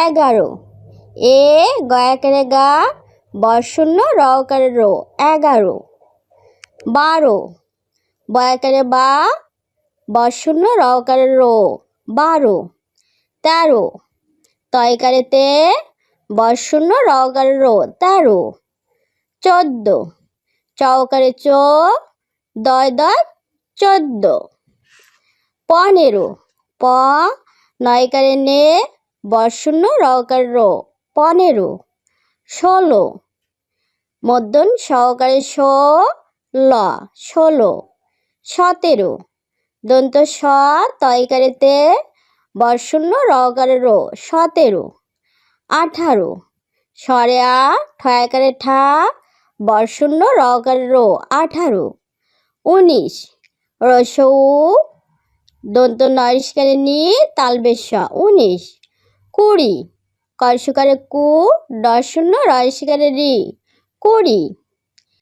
এগারো। এ, গয়াকারে গা, বর্ষণ্য রকারে রো, এগারো। বারো, বয়াকারে বা, বর্ষণ্য রকারে রো, বারো। তেরো তয়কারে তে বর্ষণ্য রকারে রো, তেরো। চোদ্দ চৌকারে চো, দয় দয় চোদ্দ। পনেরো, প, নয়কারে নে বর্ষণ্য রকার রো, পনেরো, ষোলো মধ্যন সহকারে শো ল, ষোলো, সতেরো, দন্ত স, তয়কারে তে, বর্ষণ্য রকারে রো, সতেরো, আঠারো সরে আ, ঠয়াকারে ঠা, বর্ষণ্য রকারে রো, আঠারো, উনিশ, রসৌ, দন্ত নরিষ্কারে নি, তালবেশা, উনিশ কুড়ি। কয় শিকারে কু? দশ শূন্য রয় রয়সিকারে রি। কুড়ি।